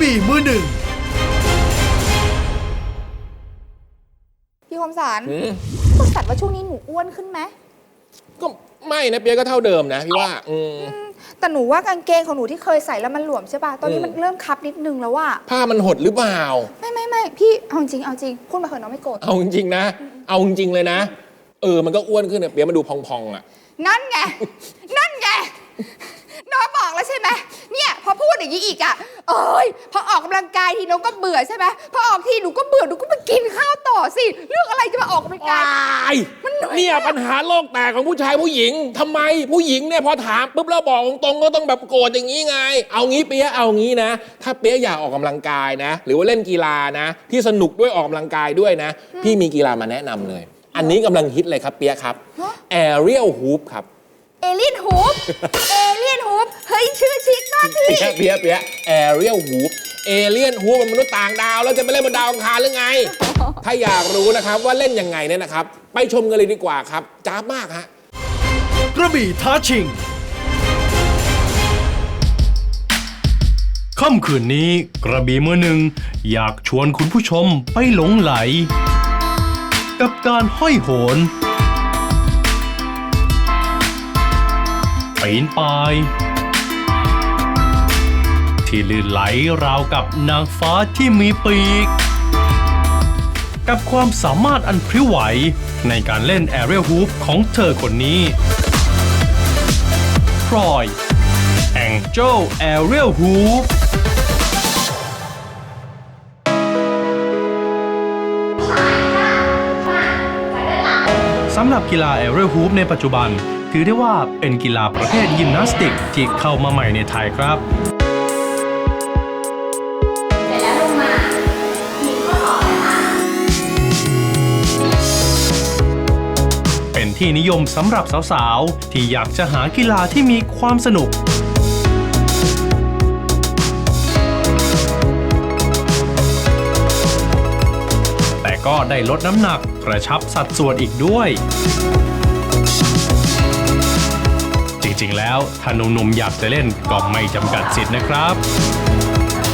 บี่มือหนึ่งพี่คมสารอืมคมสารว่าช่วงนี้หนูอ้วนขึ้นไหมก็ไม่นะเปียกก็เท่าเดิมนะพี่ว่า อืม แต่หนูว่ากางเกงของหนูที่เคยใส่แล้วมันหลวมใช่ป่ะ ตอนนี้อืมมันเริ่มคับนิดนึงแล้วว่าผ้ามันหดหรือเปล่า ไม่ไม่ไม่พี่เอาจริงเอาจริงพูดมาเถอะน้องไม่โกรธ เอาจริงๆนะ เอาจริงๆเลยนะ เออ มันก็อ้วนขึ้นเนี่ยเปียกมันดูพองๆอะ นั่นไง นั่นไงน้องบอกแล้วใช่ไหมเนี่ย พอพูดอย่างนี้อีกอะเอ้ยพอออกกำลังกายทีน้องก็เบื่อใช่ไหมพอออกทีหนูก็เบื่อหนูก็มากินข้าวต่อสิเรื่องอะไรจะมาออกกำลังกายว้าย มันเหนื่อยเนี่ยปัญหาโลกแตกของผู้ชายผู้หญิงทำไมผู้หญิงเนี่ยพอถามปุ๊บแล้วบอกตรงๆก็ต้องแบบโกรธอย่างนี้ไง เอางี้เปียะเอางี้นะ ถ้าเปียะอยากออกกำลังกายนะ หรือว่าเล่นกีฬานะ ที่สนุกด้วยออกกำลังกายด้วยนะ พี่มีกีฬามาแนะนำเลย อันนี้กำลังฮิตเลยครับเปียะครับ Aerial Hoop ครับ เอเลียนฮูปเอเลียนฮูปเฮ้ย ชื่อชิคมากพี่ เปียะเปียะเปียะ Aerial Hoop เอเลียนฮูปมันมนุษย์ต่างดาว แล้วจะไปเล่นบนดาวอังคารหรือไง ถ้าอยากรู้นะครับว่าเล่นยังไงเนี่ยนะครับ ไปชมกันเลยดีกว่าครับจ้าบมากฮะ กระบี่ท้าชิง ค่ำคืนนี้กระบี่มือหนึ่ง อยากชวนคุณผู้ชมไปหลงไหล กับการห้อยโหนปีนป่าย ที่ลื่นไหลราวกับนางฟ้าที่มีปีก กับความสามารถอันพริ้วไหว ในการเล่นแอ r รียลฮูปของเธอคนนี้พลอย Angel Aerial Hoop สำหรับกีฬา Aerial Hoop ในปัจจุบัน ถือได้ว่าเป็นกีฬาประเภทยิมนาสติกที่เข้ามาใหม่ในไทยครับ ที่นิยมสำหรับสาวๆ ที่อยากจะหากีฬาที่มีความสนุก แต่ก็ได้ลดน้ำหนักกระชับสัดส่วนอีกด้วย จริงๆแล้วถ้าหนุ่มๆอยากจะเล่นก็ไม่จำกัดสิทธิ์นะครับ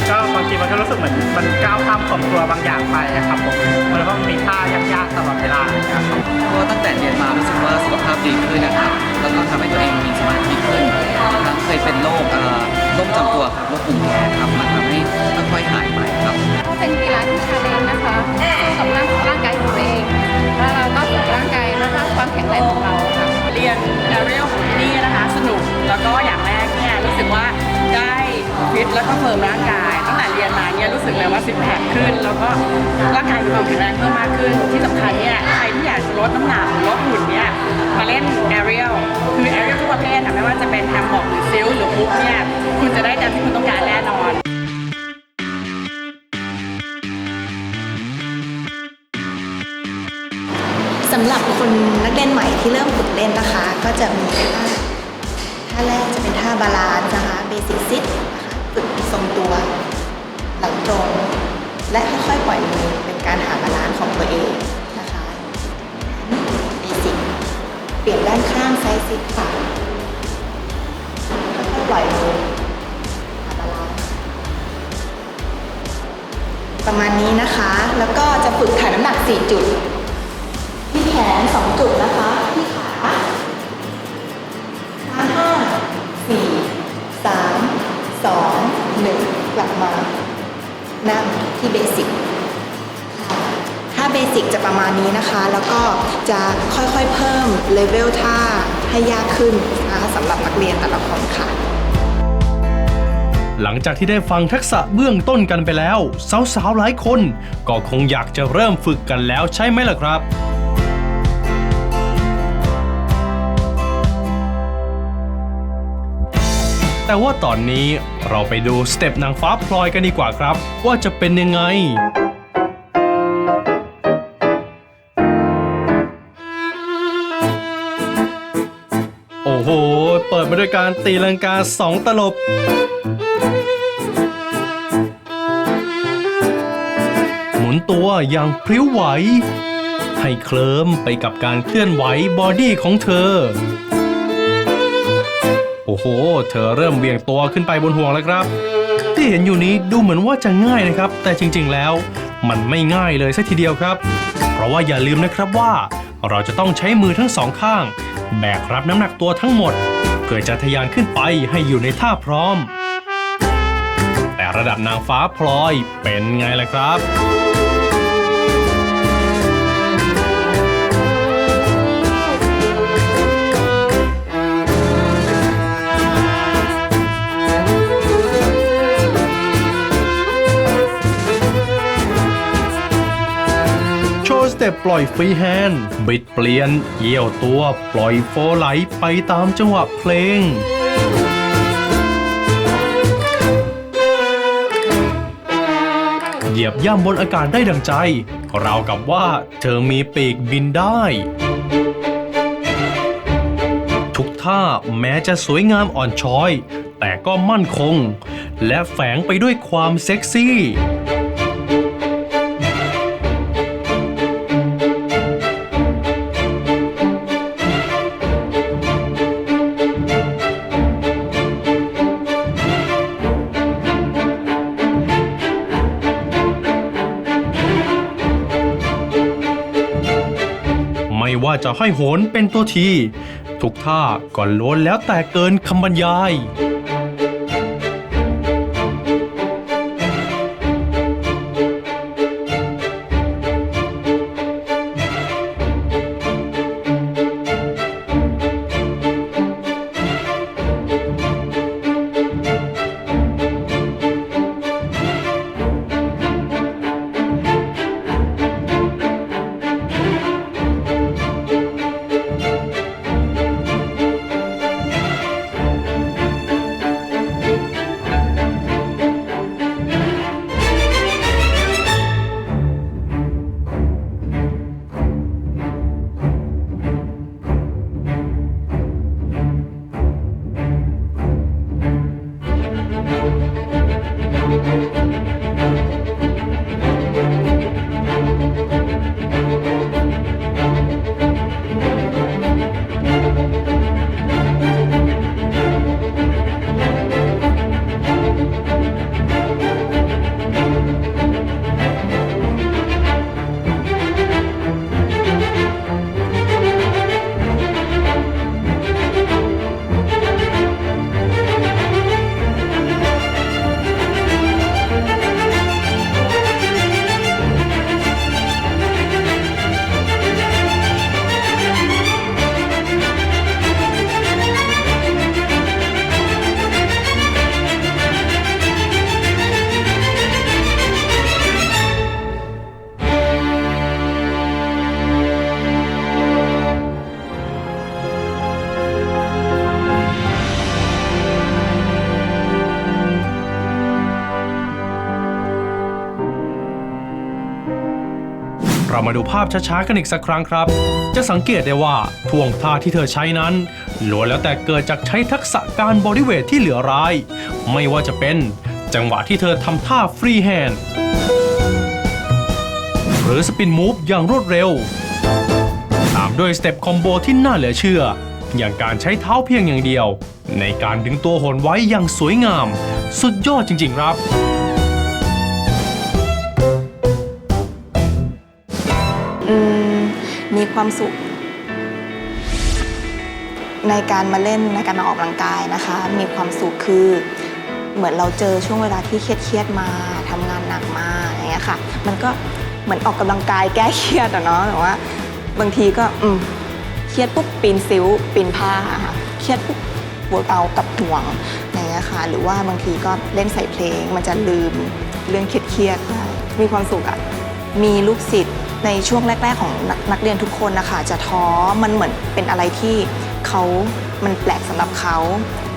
ก็บางทีมันก็รู้สึกเหมือนมันก้าวข้ามความกลัวบางอย่างไปอะครับผมมันก็มีท่ายากๆตลอดเวลาอย่างเงี้ยครับตั้งแต่เรียนมารู้สึกว่าสุขภาพดีขึ้นนะครับแล้วก็ทำให้ตัวเองมีสมาธิขึ้นทั้งเคยเป็นโรคเอ่อโรคจำตัวครับโรคภูมิแพ้ครับมันทำให้ค่อยๆหายไปครับก็เป็นกีฬาที่ชาเลนจ์นะคะสู้กับร่างร่างกายของตัวเองแล้วเราก็ฝึกร่างกายและสร้างความแข็งแรงของเราค่ะเรียนแอเรียลของที่นี่นะคะ สนุกแล้วก็อย่างแรกเนี่ยรู้สึกว่าได้ฟิตแล้วก็เฟิร์มร่างกาย เนี่ยรู้สึกเลยว่าซิกแพคขึ้น แล้วก็ร่างกายมีความแข็งแรงเพิ่มมากขึ้น ที่สำคัญเนี่ยใครที่อยากจะลดน้ำหนักหรือลดหุ่นเนี่ยมาเล่นแอเรียลคือแอเรียลทุกประเภทอะไม่ว่าจะเป็นแฮมบอกหรือซิลหรือปุ๊บเนี่ยคุณจะได้ตามที่คุณต้องการแน่นอนสำหรับคนนักเล่นใหม่ที่เริ่มฝึกเล่นนะคะ ก็จะมีท่าท่าแรกจะเป็นท่าบาลานซ์นะคะเบสิ c ซิ t นะคะฝึกทรงตัว หลังตรงและค่อยๆปล่อยมือเป็นการหาบาลานซ์ของตัวเองนะคะเบสิเปลี่ยนด้านข้างซ้ายซิดขวาค่อยๆปล่อยมือหาบาลานซ์ประมาณนี้นะคะ แล้วก็จะฝึกถ่ายน้ำหนัก 4 จุด ที่แขนสองจุดนะคะ นั่งที่เบสิกค่ะถ้าเบสิกจะประมาณนี้นะคะ แล้วก็จะค่อยๆเพิ่มเลเวลท่าให้ยากขึ้นนะคะสำหรับนักเรียนแต่ละคนค่ะ หลังจากที่ได้ฟังทักษะเบื้องต้นกันไปแล้ว สาวๆหลายคน ก็คงอยากจะเริ่มฝึกกันแล้วใช่ไหมล่ะครับ แต่ว่าตอนนี้เราไปดูสเต็ปนางฟ้าพลอยกันดีกว่าครับ ว่าจะเป็นยังไงโอ้โห เปิดมาด้วยการตีลังกาสองตลบ หมุนตัวอย่างพริ้วไหว ให้เคลิ้มไปกับการเคลื่อนไหวบอดี้ของเธอ โห เธอเริ่มเบี่ยงตัวขึ้นไปบนห่วงแล้วครับ ที่เห็นอยู่นี้ดูเหมือนว่าจะง่ายนะครับ แต่จริงๆแล้ว มันไม่ง่ายเลยสักทีเดียวครับ เพราะว่าอย่าลืมนะครับว่า เราจะต้องใช้มือทั้งสองข้าง แบกรับน้ำหนักตัวทั้งหมด เพื่อจะทะยานขึ้นไปให้อยู่ในท่าพร้อม แต่ระดับนางฟ้าพลอยเป็นไงล่ะครับ เต็ปปล่อยฟรีแฮนด์บิดเปลี่ยนเยี่ยวตัวปล่อยโฟไหลไปตามจังหวะเพลงเหยียบย่ำบนอากาศได้ดังใจราวกับว่าเธอมีปีกบินได้ ทุกท่าแม้จะสวยงามอ่อนช้อย แต่ก็มั่นคง และแฝงไปด้วยความเซ็กซี่ จะห้อยโหนเป็นตัวที ทุกท่าก็ล้วนแล้วแต่เกินคำบรรยาย มาดูภาพช้าๆกันอีกสักครั้งครับ จะสังเกตได้ว่าท่วงท่าที่เธอใช้นั้นล้วนแล้วแต่เกิดจากใช้ทักษะการบริเวทที่เหลือร้าย ไม่ว่าจะเป็นจังหวะที่เธอทำท่าฟรีแฮนด์หรือสปินมูฟอย่างรวดเร็ว ตามด้วยสเต็ปคอมโบที่น่าเหลือเชื่อ อย่างการใช้เท้าเพียงอย่างเดียว ในการดึงตัวหนไว้อย่างสวยงาม สุดยอดจริงๆครับ อืมมีความสุข ในการมาเล่นในการมาออกกำลังกายนะคะ มีความสุขคือ เหมือนเราเจอช่วงเวลาที่เครียดๆมาทำงานหนักมาอย่างเงี้ยค่ะ มันก็เหมือนออกกำลังกายแก้เครียดอะเนาะแต่ว่า บางทีก็อืมเครียดปุ๊บปีนซิวปีนผ้าค่ะเครียดปุ๊บเวิร์กเอากับห่วงอย่างเงี้ยค่ะ หรือว่าบางทีก็เล่นใส่เพลง มันจะลืมเรื่องเครียดๆได้มีความสุขอะมีลูกศิษย์ ในช่วงแรก ๆ ของนักนักเรียนทุกคนนะคะจะท้อมันเหมือนเป็นอะไรที่เขามันแปลกสำหรับเขา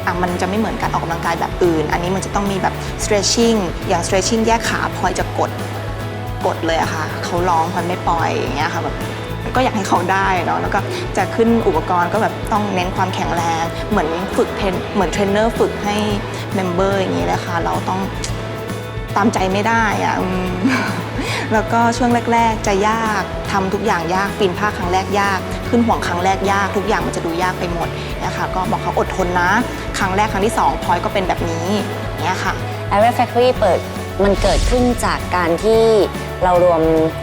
อะมันจะไม่เหมือนการออกกำลังกายแบบอื่น อันนี้มันจะต้องมีแบบ stretching อย่าง stretching แยกขาพลอยจะกดกดเลยอะค่ะเขาร้องพลอยไม่ปล่อยอย่างเงี้ยค่ะแบบก็อยากให้เขาได้เนาะแล้วก็จะขึ้นอุปกรณ์ก็แบบต้องเน้นความแข็งแรง เหมือนฝึกเทรนเหมือนเทรนเนอร์ฝึกให้เมมเบอร์อย่างนี้เลยค่ะเราต้อง ตามใจไม่ได้อะแล้วก็ช่วงแรก ๆ จะยากทำทุกอย่างยากปีนผ้าครั้งแรกยาก ขึ้นห่วงครั้งแรกยาก ทุกอย่างมันจะดูยากไปหมดนะคะก็บอกเขาอดทนนะ ครั้งแรกครั้งที่สองพลอยก็เป็นแบบนี้เนี่ยค่ะ Area Factory เปิดมันเกิดขึ้นจากการที่เรารวม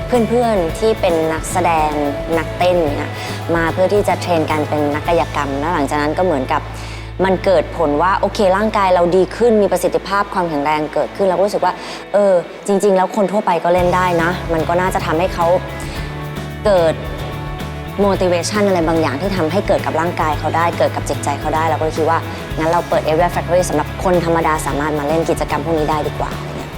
เพื่อนๆที่เป็นนักแสดงนักเต้นเนี่ยมาเพื่อที่จะเทรนกันเป็นนักกายกรรม แล้วหลังจากนั้นก็เหมือนกับ มันเกิดผลว่าโอเค ร่างกายเราดีขึ้นมีประสิทธิภาพความแข็งแรงเกิดขึ้นเราก็รู้สึกว่าเออจริง ๆ แล้วคนทั่วไปก็เล่นได้นะ มันก็น่าจะทำให้เขาเกิด motivation อะไรบางอย่างที่ทำให้เกิดกับร่างกายเขาได้ เกิดกับจิตใจเขาได้เราก็คิดว่างั้นเราเปิด Area Factory สำหรับคนธรรมดาสามารถมาเล่นกิจกรรมพวกนี้ได้ดีกว่าเงี้ย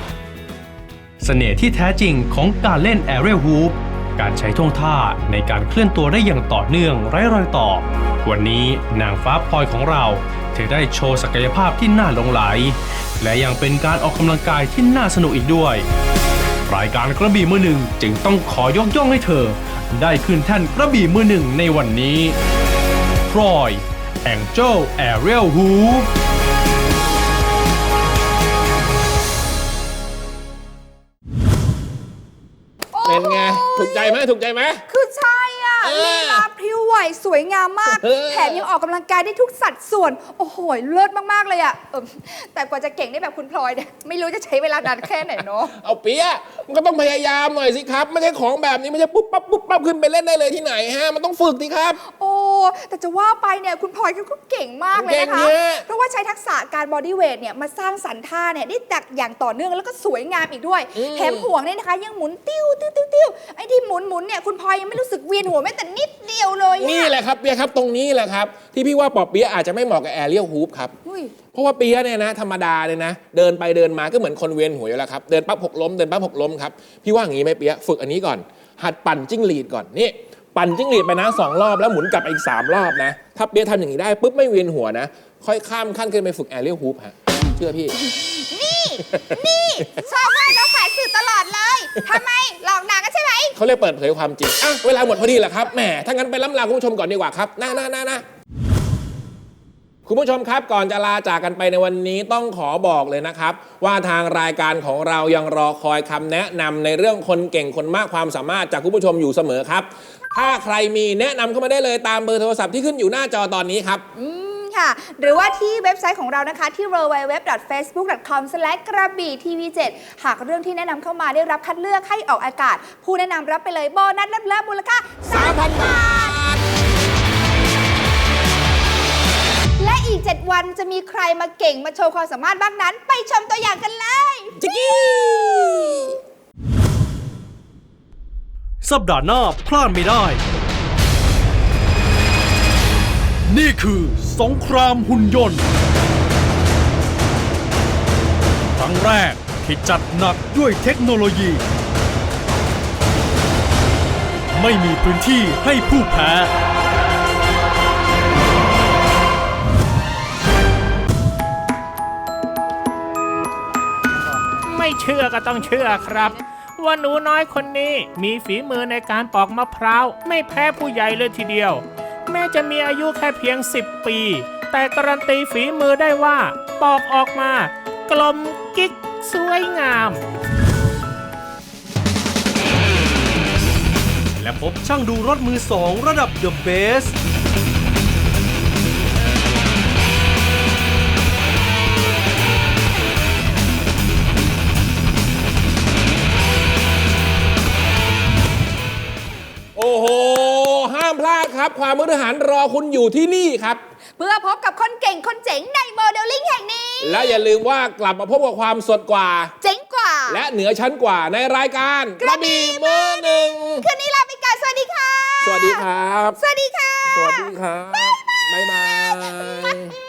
เสน่ห์ที่แท้จริงของการเล่น Aerial Hoop การใช้ท่วงท่าในการเคลื่อนตัวได้อย่างต่อเนื่องไร้รอยต่อ วันนี้นางฟ้าพลอยของเราเธอได้โชว์ศักยภาพที่น่าหลงไหล และยังเป็นการออกกำลังกายที่น่าสนุกอีกด้วย รายการกระบี่มือหนึ่งจึงต้องขอยกย่องให้เธอ ได้ขึ้นแท่นกระบี่มือหนึ่งในวันนี้พลอย Angel Aerial Hoop เป็น ถูกใจไหมถูกใจไหมคือใช่ ลีลาพริ้วไหวสวยงามมากเออแถมยังออกกำลังกายได้ทุกสัดส่วน โอ้โหเลิศมากๆเลยอะเออแต่กว่าจะเก่งได้แบบคุณพลอยเนี่ยไม่รู้จะใช้เวลานานแค่ไหนเนาะ เอาเปียะมันก็ต้องพยายามหน่อยสิครับ ไม่ใช่ของแบบนี้ไม่ใช่ปุ๊บปั๊บปุ๊บปั๊บขึ้นไปเล่นได้เลยที่ไหนฮะ มันต้องฝึกสิครับ โอ้แต่จะว่าไปเนี่ยคุณพลอยเขาก็เก่งมากเลยนะคะ เก่งเยอะเพราะว่าใช้ทักษะการบอดี้เวทเนี่ยมาสร้างสรรค์ท่าเนี่ยได้ตักอย่างต่อเนื่องแล้วก็สวยงามอีกด้วย แถมห่วงเนี่ยนะคะ ยังหมุนติ้วติ้วติ้วติ้วไอ้ที่หมุนหมุนเนี่ยคุณพลอยยังไม่รู้สึกเวียนหัวแม้แต่นิดเดียวเลยอะนี่แหละครับเปียะครับตรงนี้แหละครับ ที่พี่ว่าปอบเปียะอาจจะไม่เหมาะกับแอเรียลฮูปครับ อุ้ย เพราะว่าเปียะเนี่ยนะธรรมดาเนี่ยนะ เดินไปเดินมาก็เหมือนคนเวียนหัวอยู่แล้วครับ เดินปั๊บหกล้มเดินปั๊บหกล้มครับ พี่ว่าอย่างนี้ไหมเปียะฝึกอันนี้ก่อน หัดปั่นจิ้งหรีดก่อนนี่ ปั่นจิ้งหรีดไปนะสองรอบแล้วหมุนกลับไปอีกสามรอบนะถ้าเปียะทำอย่างนี้ได้ปุ๊บไม่เวียนหัวนะ ค่อยข้ามขั้นขึ้นไปฝึกแอเรียลฮูปฮะเชื่อพี่ นี่ นี่ชอบให้เราขายสื่อตลอดเลยทำไมหลอกหนักกันใช่ไหม เขาเรียกเปิดเผยความจริงอะเวลาหมดพอดีแหละครับแหมถ้างั้นไปล่ำลาคุณผู้ชมก่อนดีกว่าครับน่าน่าน่าน่าคุณผู้ชมครับก่อนจะลาจากกันไปในวันนี้ต้องขอบอกเลยนะครับ ว่าทางรายการของเรายังรอคอยคำแนะนำในเรื่องคนเก่งคนมากความสามารถจากคุณผู้ชมอยู่เสมอครับ ถ้าใครมีแนะนำเข้ามาได้เลยตามเบอร์โทรศัพท์ที่ขึ้นอยู่หน้าจอตอนนี้ครับ อืม ค่ะ หรือว่าที่เว็บไซต์ของเรานะคะ ที่ www.facebook.com กระบี่ทีวี7หากเรื่องที่แนะนำเข้ามาได้รับคัดเลือกให้ออกอากาศ ผู้แนะนำรับไปเลยโบนัสลับๆมูลค่า3,000 บาท และอีก 7 วันจะมีใครมาเก่งมาโชว์ความสามารถบ้างนั้น ไปชมตัวอย่างกันเลยจิกกี้สัปดาห์หน้าพลาดไม่ได้ นี่คือ สงครามหุ่นยนต์ ครั้งแรกที่จัดหนักด้วยเทคโนโลยี ไม่มีพื้นที่ให้ผู้แพ้ ไม่เชื่อก็ต้องเชื่อครับ ว่าหนูน้อยคนนี้มีฝีมือในการปอกมะพร้าว ไม่แพ้ผู้ใหญ่เลยทีเดียว แม้จะมีอายุแค่เพียง 10 ปี แต่การันตีฝีมือได้ว่า ปอกออกมา กลมกิ๊กสวยงาม และพบช่างดูรถมือสองระดับ The Best รับความมือหารรอคุณอยู่ที่นี่ครับ เพื่อพบกับคนเก่งคนเจ๋งในโมเดลลิ่งแห่งนี้ และอย่าลืมว่ากลับมาพบกับความสดกว่า เจ๋งกว่า และเหนือชั้นกว่าในรายการกระบี่มือหนึ่งคืนนี้ลาไปก่อนสวัสดีค่ะ สวัสดีครับ สวัสดีค่ะ สวัสดีครับบ๊ายบาย